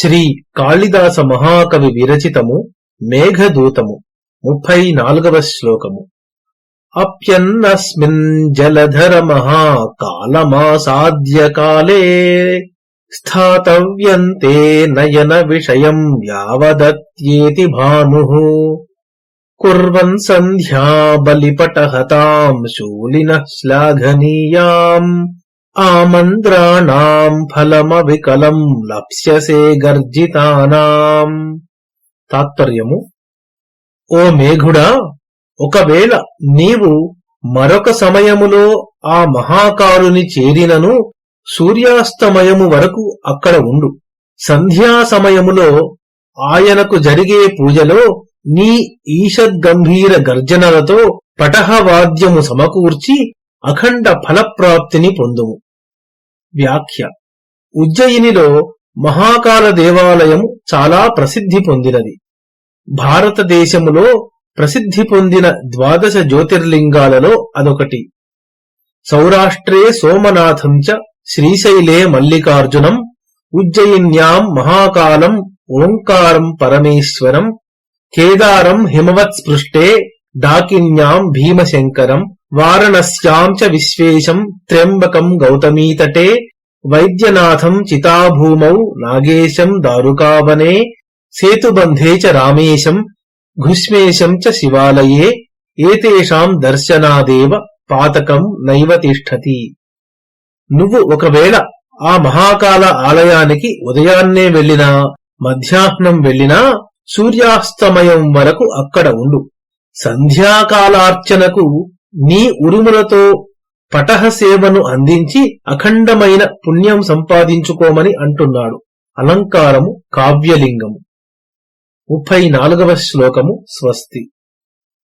శ్రీ కాళిదాస మహాకవి విరచితము మేఘదూతము ముప్పై నాలుగవ శ్లోకము. అప్యన్నస్మిన్ జలధర మహాకాలమాసాద్య కాలే స్థాతవ్యంతే నయన విషయం యావదత్యేతి భాను. కుర్వన్ సంధ్యా బలిపటహతాం శూలిన శ్లాఘనీయాం. ఆమంద్రాణాం ఫలమవికలం లప్స్యసే గర్జితానాం. తాత్పర్యము ఓ మేఘుడా ఒకవేళ నీవు మరొక సమయములో ఆ మహాకారుని చేరినను సూర్యాస్తమయము వరకు అక్కడ ఉండు. సంధ్యా సమయములో ఆయనకు జరిగే పూజలో నీ ఈషద్గంభీర గర్జనలతో పటహవాద్యము సమకూర్చి అఖండ ఫలప్రాప్తిని పొందుము. వ్యాఖ్య. ఉజ్జయినిలో మహాకాల దేవాలయం చాలా ప్రసిద్ధి పొందినది. భారతదేశములో ప్రసిద్ధి పొందిన ద్వాదశ జ్యోతిర్లింగాలలో అదొకటి. సౌరాష్ట్రే సోమనాథం చ శ్రీశైలే మల్లికార్జునం ఉజ్జయిన్యాం మహాకాలం ఓంకారం పరమేశ్వరం కేదారం హిమవత్స్పృష్టే డాకిన్యాం భీమశంకరం వారణస్యాం చ విశ్వేశం త్ర్యంబకం గౌతమీతటే వైద్యనాథం చితాభూమౌ నాగేశం దారుకావనే సేతుబంధే చ రామేశం ఘుష్మేశం చ శివాలయే ఏతేషాం దర్శనాదేవ పాతకం నైవ తిష్టతి. నువ్వు ఒకవేళ ఆ మహాకాల ఆలయానికి ఉదయాన్నే వెళ్ళినా మధ్యాహ్నం వెళ్ళినా సూర్యాస్తమయం వరకు అక్కడ ఉండు. సంధ్యాకాలార్చనకు నీ ఉరుములతో పటహ సేవను అందించి అఖండమైన పుణ్యం సంపాదించుకోమని అంటున్నాడు. అలంకారము కావ్యలింగము. ముప్పై నాలుగవ శ్లోకము స్వస్తి.